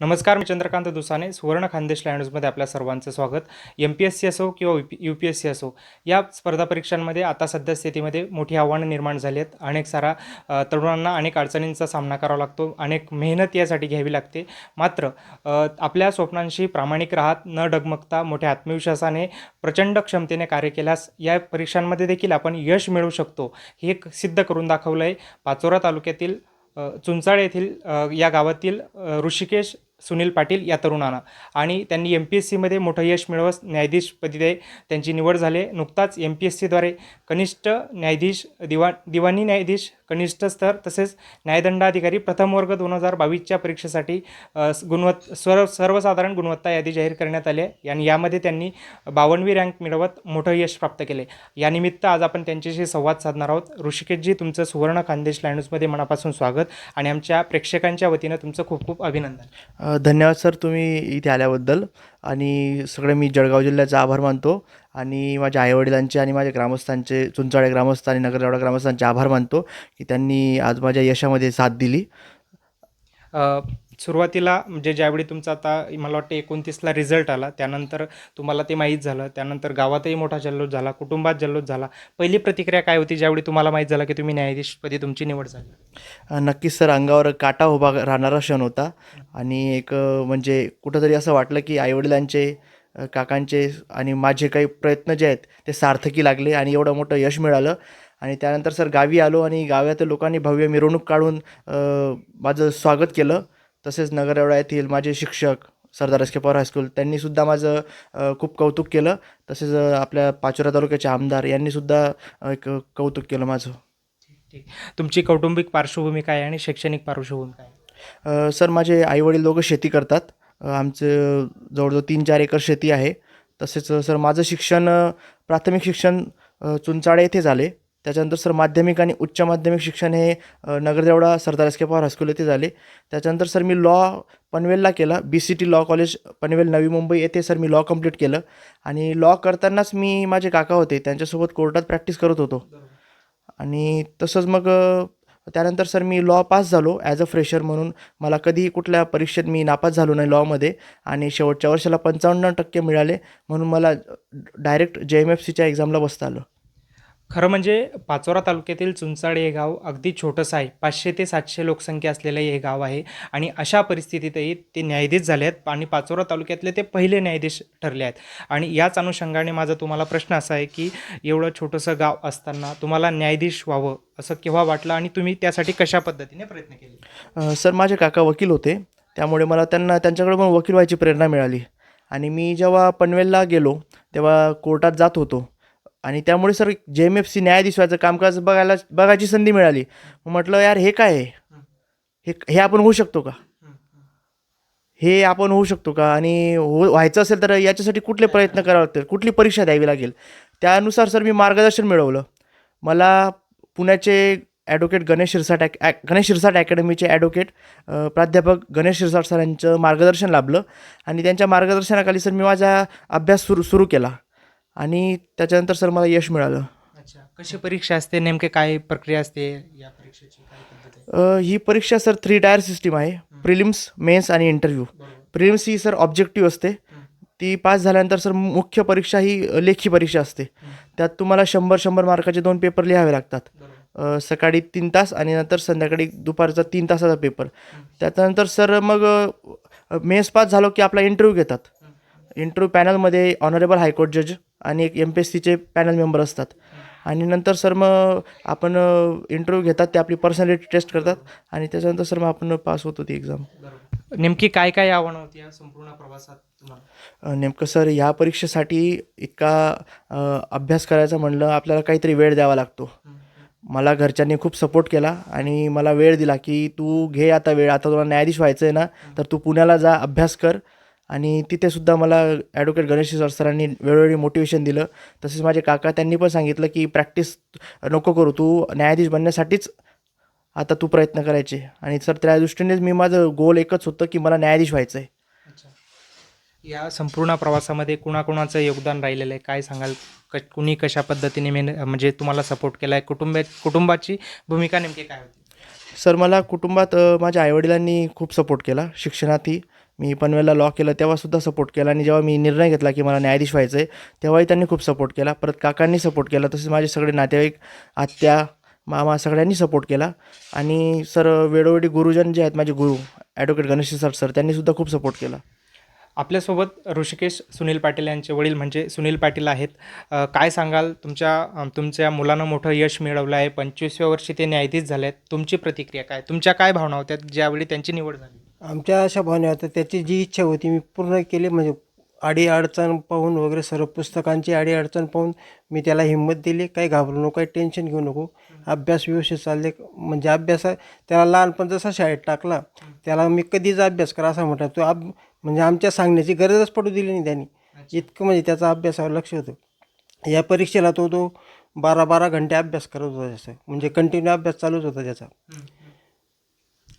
नमस्कार मी चंद्रकांत दुसाने सुवर्ण खानदेश लँडमध्ये आपल्या सर्वांचं स्वागत. एम पी एस सी असो किंवा यू पी एस सी असो या स्पर्धा परीक्षांमध्ये आता सध्या स्थितीमध्ये मोठी आव्हानं निर्माण झाली आहेत. अनेक सारा तरुणांना अनेक अडचणींचा सामना करावा लागतो. अनेक मेहनत यासाठी घ्यावी लागते. मात्र आपल्या स्वप्नांशी प्रामाणिक राहत न डगमगता मोठ्या आत्मविश्वासाने प्रचंड क्षमतेने कार्य केल्यास या परीक्षांमध्ये देखील आपण यश मिळवू शकतो हे एक सिद्ध करून दाखवलं आहे पाचोरा तालुक्यातील चुंचाळ येथील या गावातील ऋषिकेश सुनील पाटील या तरुणानं. आणि त्यांनी एम पी एस सीमध्ये मोठं यश मिळवत न्यायाधीशपदी त्यांची निवड झाली. नुकताच एम पी एस सीद्वारे कनिष्ठ न्यायाधीश दिवा दिवाणी न्यायाधीश कनिष्ठ स्तर तसेच न्यायदंडाधिकारी प्रथम वर्ग दोन हजार बावीसच्या परीक्षेसाठी गुणवत् सर्व सर्वसाधारण गुणवत्ता यादी जाहीर करण्यात आली आहे. आणि यामध्ये त्यांनी बावनवी रँक मिळवत मोठं यश प्राप्त केले. यानिमित्त आज आपण त्यांच्याशी संवाद साधणार आहोत. ऋषिकेशजी तुमचं सुवर्ण खानदेश लँडन्यूजमध्ये मनापासून स्वागत. आणि आमच्या प्रेक्षकांच्या वतीनं तुमचं खूप खूप अभिनंदन. धन्यवाद सर तुम्ही इथे आल्याबद्दल. आणि सगळे मी जळगाव जिल्ह्याचा आभार मानतो. आणि माझ्या आईवडिलांचे आणि माझ्या ग्रामस्थांचे चुंचाळे ग्रामस्थ आणि नगरजावडा ग्रामस्थांचे आभार मानतो की त्यांनी आज माझ्या यशामध्ये साथ दिली. सुरुवातीला म्हणजे ज्यावेळी तुमचा आता मला वाटतं एकोणतीसला रिझल्ट आला त्यानंतर तुम्हाला ते माहीत झालं त्यानंतर गावातही मोठा जल्लोष झाला कुटुंबात जल्लोष झाला. पहिली प्रतिक्रिया काय होती ज्यावेळी तुम्हाला माहीत झालं की तुम्ही न्यायाधीशपदी तुमची निवड झाली? नक्कीच सर अंगावर काटा उभा राहणारा क्षण होता. आणि एक म्हणजे कुठंतरी असं वाटलं की आईवडिलांचे काकांचे आणि माझे काही प्रयत्न जे आहेत ते सार्थकी लागले आणि एवढं मोठं यश मिळालं. आणि त्यानंतर सर गावी आलो आणि गावातील लोकांनी भव्य मिरवणूक काढून माझं स्वागत केलं. तसेच नगरएवढा येथील माझे शिक्षक Sardar S K Pawar high school त्यांनीसुद्धा माझं खूप कौतुक केलं. तसेच आपल्या पाचोरा तालुक्याचे आमदार यांनीसुद्धा एक कौतुक केलं माझं. ठीक तुमची कौटुंबिक पार्श्वभूमी काय आणि शैक्षणिक पार्श्वभूमी काय? सर माझे आईवडील दोघं शेती करतात. आमचं जवळजवळ तीन चार एकर शेती आहे. तसेच सर माझं शिक्षण प्राथमिक शिक्षण चुंचाळे येथे झाले. त्याच्यानंतर सर माध्यमिक आणि उच्च माध्यमिक शिक्षण हे नगरदेवडा Sardar S K Pawar high school येथे झाले. त्याच्यानंतर सर मी लॉ पनवेलला केला B C T law college Panvel Navi Mumbai येथे सर मी लॉ कंप्लीट केलं. आणि लॉ करतानाच मी माझे काका होते त्यांच्यासोबत कोर्टात प्रॅक्टिस करत होतो. आणि तसंच मग त्यानंतर सर मी लॉ पास झालो ॲज अ फ्रेशर म्हणून. मला कधीही कुठल्या परीक्षेत मी नापास झालो नाही लॉमध्ये आणि शेवटच्या वर्षाला पंचावन्न टक्के मिळाले म्हणून मला डायरेक्ट जे एम एफ सीच्या एक्झामला बसता आलं. खरं म्हणजे पाचोरा तालुक्यातील चुंचाळे हे गाव अगदी छोटंसं आहे. पाचशे ते सातशे लोकसंख्या असलेलं हे गाव आहे आणि अशा परिस्थितीतही ते न्यायाधीश झाले आहेत आणि पाचोरा तालुक्यातले ते पहिले न्यायाधीश ठरले आहेत. आणि याच अनुषंगाने माझा तुम्हाला प्रश्न असा आहे की एवढं छोटंसं गाव असताना तुम्हाला न्यायाधीश व्हावं असं केव्हा वाटलं आणि तुम्ही त्यासाठी कशा पद्धतीने प्रयत्न केले? सर माझे काका वकील होते. त्यामुळे मला त्यांना त्यांच्याकडे पण वकील व्हायची प्रेरणा मिळाली. आणि मी जेव्हा पनवेलला गेलो तेव्हा कोर्टात जात होतो. आणि त्यामुळे सर जे एम एफ सी न्यायाधीश व्हायचं कामकाज बघायला बघायची संधी मिळाली. मग म्हटलं यार हे काय आहे? हे हे आपण होऊ शकतो का? हे आपण होऊ शकतो का? आणि हो व्हायचं असेल तर याच्यासाठी कुठले प्रयत्न करावे लागतील? कुठली परीक्षा द्यावी लागेल? त्यानुसार सर मी मार्गदर्शन मिळवलं. मला पुण्याचे ॲडव्होकेट गणेश शिरसाट ॲक गणेश शिरसाट अकॅडमीचे ॲडव्होकेट प्राध्यापक गणेश शिरसाट सरांचं मार्गदर्शन लाभलं. आणि त्यांच्या मार्गदर्शनाखाली सर मी माझा अभ्यास सुरू सुरू केला. आणि त्याच्यानंतर सर मला यश मिळालं. अच्छा. कशी परीक्षा असते? नेमके काय प्रक्रिया असते या परीक्षेची? काय पद्धत आहे? अ, ही परीक्षा सर थ्री टायर सिस्टीम आहे. प्रिलिम्स मेन्स आणि इंटरव्ह्यू प्रिलिम्स ही सर ऑब्जेक्टिव्ह असते. ती पास झाल्यानंतर सर मुख्य परीक्षा ही लेखी परीक्षा असते. त्यात तुम्हाला शंभर शंभर मार्काचे दोन पेपर लिहावे लागतात. अ, सकाळी तीन तास आणि नंतर संध्याकाळी दुपारचा तीन तासाचा पेपर त्याच्यानंतर सर मग मेन्स पास झालो की आपला इंटरव्ह्यू घेतात. इंटरव्ह्यू पॅनलमध्ये ऑनरेबल हायकोर्ट जज आणि एक एम पी एस सीचे पॅनल मेंबर असतात. आणि नंतर सर मग आपण इंटरव्ह्यू घेतात ते आपली पर्सनॅलिटी टेस्ट करतात आणि त्याच्यानंतर सर मग आपण पास होतो ती एक्झाम नेमकी काय काय आव्हानं होती या संपूर्ण प्रवासात तुम्हाला? नेमकं सर ह्या परीक्षेसाठी इतका अभ्यास करायचं म्हणलं आपल्याला काहीतरी वेळ द्यावा लागतो. मला घरच्यांनी खूप सपोर्ट केला आणि मला वेळ दिला की तू घे आता वेळ. आता तुला न्यायाधीश व्हायचं आहे ना तर तू पुण्याला जा अभ्यास कर. आणि तिथे सुद्धा मला ॲडव्होकेट गणेश सर सरांनी वेळोवेळी मोटिवेशन दिलं. तसेच माझे काका त्यांनी पण सांगितलं की प्रॅक्टिस नको करू. तू न्यायाधीश बनण्यासाठीच आता तू प्रयत्न करायचे. आणि सर त्या दृष्टीनेच मी माझं गोल एकच होतं की मला न्यायाधीश व्हायचं आहे या संपूर्ण प्रवासामध्ये कुणाकुणाचं योगदान राहिलेलं आहे? काय सांगाल? क कुणी कशा पद्धतीने मेन म्हणजे तुम्हाला सपोर्ट केला आहे कुटुंब कुटुंबाची भूमिका नेमकी काय होती? सर मला कुटुंबात माझ्या आईवडिलांनी खूप सपोर्ट केला शिक्षणातही. मी पनवेलला लॉ केलं तेव्हासुद्धा सपोर्ट केला. आणि जेव्हा मी निर्णय घेतला की मला न्यायाधीश व्हायचं आहे तेव्हाही त्यांनी खूप सपोर्ट केला. परत काकांनी सपोर्ट केला. तसेच माझे सगळे नातेवाईक आत्या मामा सगळ्यांनी सपोर्ट केला. आणि सर वेळोवेळी गुरुजन जे आहेत माझे गुरु ॲडव्होकेट गणेश सर सर त्यांनीसुद्धा खूप सपोर्ट केला. आपल्यासोबत ऋषिकेश सुनील पाटील यांचे वडील म्हणजे सुनील पाटील आहेत. काय सांगाल? तुमच्या तुमच्या मुलानं मोठं यश मिळवलं आहे पंचवीसव्या वर्षी ते न्यायाधीश झाले आहेत तुमची प्रतिक्रिया काय? तुमच्या काय भावना होत्या ज्यावेळी त्यांची निवड झाली? आमच्या अशा भावना होत्या त्याची जी इच्छा होती मी पूर्ण केली. म्हणजे आडी अडचण पाहून वगैरे सर्व पुस्तकांची आडी अडचण पाहून मी त्याला हिंमत दिली. काही घाबरू नको काही टेन्शन घेऊ नको. अभ्यास व्यवस्थित चालले. म्हणजे अभ्यास त्याला लहानपण जसा शाळेत टाकला त्याला मी कधीच अभ्यास करा असं म्हटलं. तो अब म्हणजे आमच्या सांगण्याची गरजच पडू दिली नाही त्यांनी. इतकं म्हणजे त्याचा अभ्यासावर लक्ष होतं. या परीक्षेला तो तो बारा बारा घंटे अभ्यास करत होता त्याचा. म्हणजे कंटिन्यू अभ्यास चालूच होता त्याचा.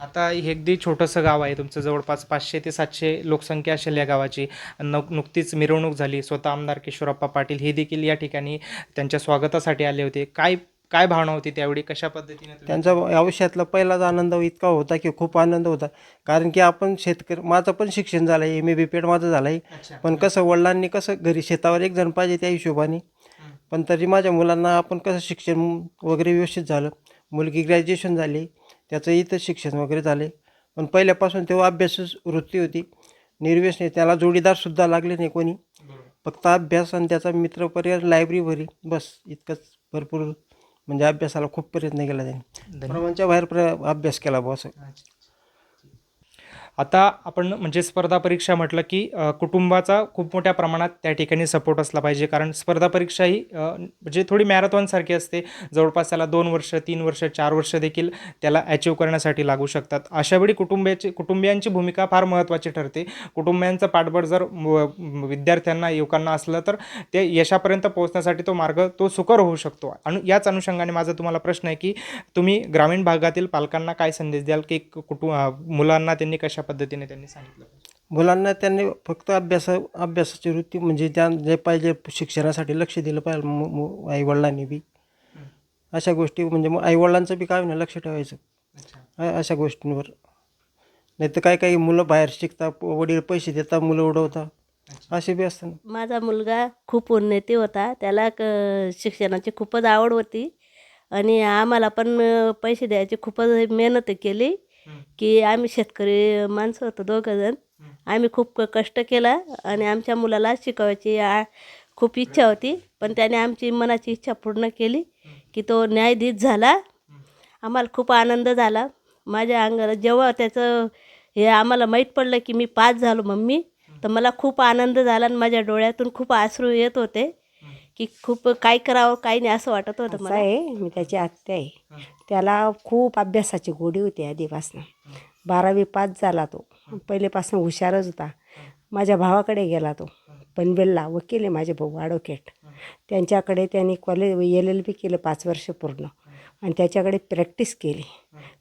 आता हे अगदी छोटंसं गाव आहे. तुमचं जवळपास पाचशे ते सातशे लोकसंख्या असेल या गावाची. नुक नुकतीच मिरवणूक झाली. स्वतः आमदार किशोरप्पा पाटील हे देखील या ठिकाणी त्यांच्या स्वागतासाठी आले होते. काय काय भावना होती त्यावेळी? कशा पद्धतीने त्यांचा आयुष्यातला पहिलाच आनंद इतका होता की खूप आनंद होता. कारण की आपण शेतकरी माझं पण शिक्षण झालं आहे. एम ए बी पेड माझं झालं आहे. पण कसं वडिलांनी कसं घरी शेतावर एक जण पाहिजे त्या हिशोबाने. पण तरी माझ्या मुलांना आपण कसं शिक्षण वगैरे व्यवस्थित झालं. मुलगी ग्रॅज्युएशन झाली. त्याचं इथं शिक्षण वगैरे झाले. पण पहिल्यापासून तेव्हा अभ्यासच वृत्ती होती. निर्व्यसनी त्याला जोडीदारसुद्धा लागले नाही कोणी. फक्त अभ्यास आणि त्याचा मित्रपर्याय लायब्ररी भरी. बस इतकंच भरपूर म्हणजे अभ्यासाला खूप प्रयत्न केला त्यांनी. प्रमाणच्या बाहेर प्र अभ्यास केला बुवा असं. आता आपण म्हणजे स्पर्धा परीक्षा म्हटलं की कुटुंबाचा खूप मोठ्या प्रमाणात त्या ठिकाणी सपोर्ट असला पाहिजे. कारण स्पर्धा परीक्षा ही म्हणजे थोडी मॅरेथॉनसारखी असते. जवळपास त्याला दोन वर्ष तीन वर्ष चार वर्ष देखील त्याला अचीव करण्यासाठी लागू शकतात. अशावेळी कुटुंबियाची कुटुंबियांची भूमिका फार महत्त्वाची ठरते. कुटुंबियांचं पाठबळ जर विद्यार्थ्यांना युवकांना असलं तर ते यशापर्यंत पोहोचण्यासाठी तो मार्ग तो सुकर होऊ शकतो. आणि याच अनुषंगाने माझा तुम्हाला प्रश्न आहे की तुम्ही ग्रामीण भागातील पालकांना काय संदेश द्याल? की कुटुंब मुलांना त्यांनी कशा पद्धतीने त्यांनी सांगितलं? मुलांना त्यांनी फक्त अभ्यास अभ्यासाची वृत्ती म्हणजे त्या जे पाहिजे शिक्षणासाठी लक्ष दिलं पाहिजे. मु- मु- आईवडिलांनी बी. अशा गोष्टी म्हणजे मग आईवडिलांचं बी काय नाही लक्ष ठेवायचं. अशा गोष्टींवर. नाही तर काय काही मुलं बाहेर शिकता वडील पैसे देतात मुलं उडवता. असे बी असतात ना. माझा मुलगा खूप उन्नती होता. त्याला क शिक्षणाची खूपच आवड होती. आणि आम्हाला पण पैसे द्यायची खूपच मेहनत केली. की आम्ही शेतकरी माणसं होतो दोघंजण. आम्ही खूप कष्ट केला आणि आमच्या मुलाला शिकवायची आ खूप इच्छा होती. पण त्याने आमची मनाची इच्छा पूर्ण केली की तो न्यायाधीश झाला. आम्हाला खूप आनंद झाला. माझ्या अंगाला जेव्हा त्याचं हे आम्हाला माहीत पडलं की मी पास झालो मम्मी तर मला खूप आनंद झाला आणि माझ्या डोळ्यातून खूप अश्रू येत होते. की खूप काय करावं काय नाही असं वाटत होतं मला. आहे. मी त्याची आत्या आहे. त्याला खूप अभ्यासाची गोडी होती आधीपासून. बारावी पास झाला तो. पहिलेपासून हुशारच होता. माझ्या भावाकडे गेला तो. पनवेलला वकील आहे माझे भाऊ ॲडव्होकेट. त्यांच्याकडे त्यांनी कॉलेज एल एल बी केलं पाच वर्ष पूर्ण. आणि त्याच्याकडे प्रॅक्टिस केली.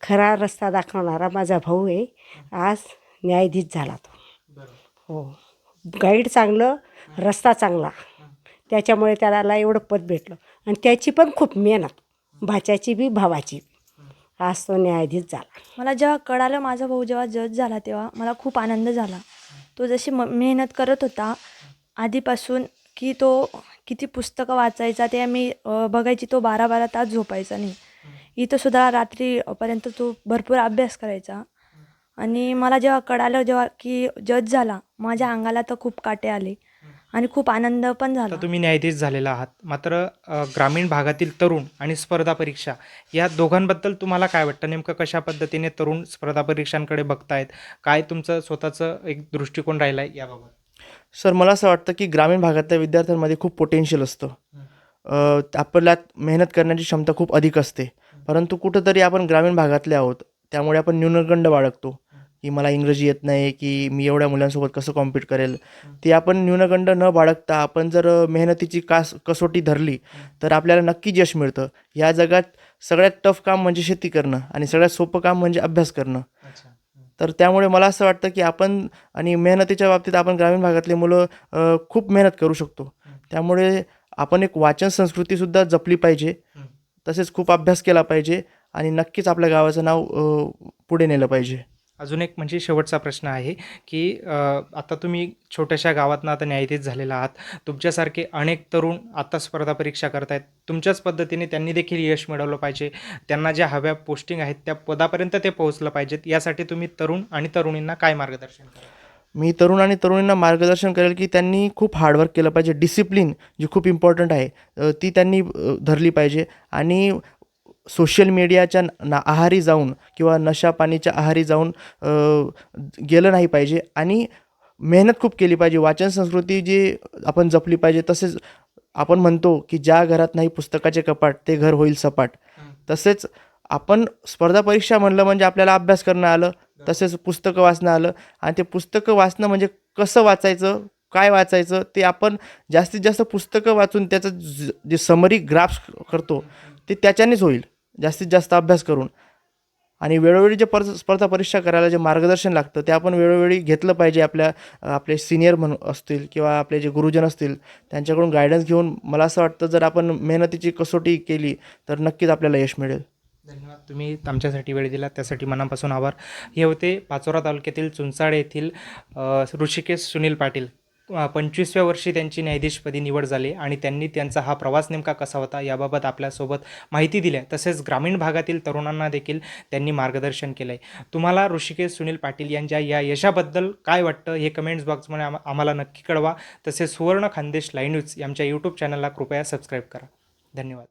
खरा रस्ता दाखवणारा माझा भाऊ आहे. आज न्यायाधीश झाला तो. हो. गाईड चांगलं रस्ता चांगला. त्याच्यामुळे त्याला एवढं पद भेटलं. आणि त्याची पण खूप मेहनत. भाच्याची बी भावाची आज तो न्यायाधीश झाला. मला जेव्हा कळालं माझा भाऊ जेव्हा जज झाला तेव्हा मला खूप आनंद झाला. तो जशी म मेहनत करत होता आधीपासून की तो किती पुस्तकं वाचायचा ते मी बघायची तो बारा बारा तास झोपायचा नाही. इथं सुद्धा रात्रीपर्यंत तो भरपूर अभ्यास करायचा. आणि मला जेव्हा कळालं जेव्हा की जज झाला माझ्या अंगाला तर खूप काटे आले. आणि खूप आनंद पण झाला. तुम्ही न्यायाधीश झालेला आहात. मात्र ग्रामीण भागातील तरुण आणि स्पर्धा परीक्षा या दोघांबद्दल तुम्हाला काय वाटतं? नेमकं कशा पद्धतीने तरुण स्पर्धा परीक्षांकडे बघतायत? काय तुमचं स्वतःचं एक दृष्टिकोन राहिला आहे याबाबत? सर मला असं वाटतं की ग्रामीण भागातल्या विद्यार्थ्यांमध्ये खूप पोटेन्शियल असतं. अ, आपल्यात मेहनत करण्याची क्षमता खूप अधिक असते. परंतु कुठंतरी आपण ग्रामीण भागातले आहोत त्यामुळे आपण न्यूनगंड बाळगतो. की मला इंग्रजी येत नाही की मी एवढ्या मुलांसोबत कसं कॉम्पीट करेल? ते आपण न्यूनगंड न बाळगता आपण जर मेहनतीची कास कसोटी धरली तर आपल्याला नक्की यश मिळतं. या जगात सगळ्यात टफ काम म्हणजे शेती करणं आणि सगळ्यात सोपं काम म्हणजे अभ्यास करणं. तर त्यामुळे मला असं वाटतं की आपण आणि मेहनतीच्या बाबतीत आपण ग्रामीण भागातले मुलं खूप मेहनत करू शकतो. त्यामुळे आपण एक वाचन संस्कृतीसुद्धा जपली पाहिजे. तसेच खूप अभ्यास केला पाहिजे आणि नक्कीच आपल्या गावाचं नाव पुढे नेलं पाहिजे. अजून एक म्हणजे शेवटचा प्रश्न आहे की आता तुम्ही छोट्याशा गावातनं आता न्यायाधीश झालेला आहात. तुमच्यासारखे अनेक तरुण आता स्पर्धा परीक्षा करतायत. तुमच्याच पद्धतीने त्यांनी देखील यश मिळवलं पाहिजे. त्यांना ज्या हव्या पोस्टिंग आहेत त्या पदापर्यंत ते पोहोचलं पाहिजेत. यासाठी तुम्ही तरुण आणि तरुणींना काय मार्गदर्शन करा मी तरुण आणि तरुणींना मार्गदर्शन करेल की त्यांनी खूप हार्डवर्क केलं पाहिजे. डिसिप्लिन जी खूप इम्पॉर्टंट आहे ती त्यांनी धरली पाहिजे. आणि सोशल मीडियाच्या ना आहारी जाऊन किंवा नशापाणीच्या आहारी जाऊन गेलं नाही पाहिजे आणि मेहनत खूप केली पाहिजे. वाचन संस्कृती जी आपण जपली पाहिजे तसेच आपण म्हणतो की ज्या घरात नाही पुस्तकाचे कपाट ते घर होईल सपाट. तसेच आपण स्पर्धा परीक्षा म्हणलं म्हणजे आपल्याला अभ्यास करणं आलं तसेच पुस्तकं वाचणं आलं आणि ते पुस्तकं वाचणं म्हणजे कसं वाचायचं काय वाचायचं ते आपण जास्तीत जास्त पुस्तकं वाचून त्याचं जे समरी ग्राफ्स करतो ते त्याच्यानेच होईल. जास्तीत जास्त अभ्यास करून. आणि वेळोवेळी जे पर स्पर्धा परीक्षा करायला जे मार्गदर्शन लागतं ते आपण वेळोवेळी घेतलं पाहिजे आपल्या आपले सिनियर म्हणून असतील किंवा आपले जे गुरुजन असतील त्यांच्याकडून गायडन्स घेऊन मला असं वाटतं जर आपण मेहनतीची कसोटी केली तर नक्कीच आपल्याला यश मिळेल. धन्यवाद. तुम्ही आमच्यासाठी वेळ दिला त्यासाठी मनापासून आभार. हे होते पाचोरा तालुक्यातील चुंचाळे येथील ऋषिकेश सुनील पाटील. पंचवीसव्या वर्षी त्यांची न्यायाधीशपदी निवड झाली आणि त्यांनी त्यांचा हा प्रवास नेमका कसा होता याबाबत आपल्यासोबत माहिती दिली. आहे तसेच ग्रामीण भागातील तरुणांना देखील त्यांनी मार्गदर्शन केलं आहे तुम्हाला ऋषिकेश सुनील पाटील यांच्या या यशाबद्दल काय वाटतं हे कमेंट्स बॉक्समध्ये आम आम्हाला नक्की कळवा. तसेच Suvarna Khandesh live news news आमच्या यूट्यूब चॅनलला कृपया सबस्क्राईब करा. धन्यवाद.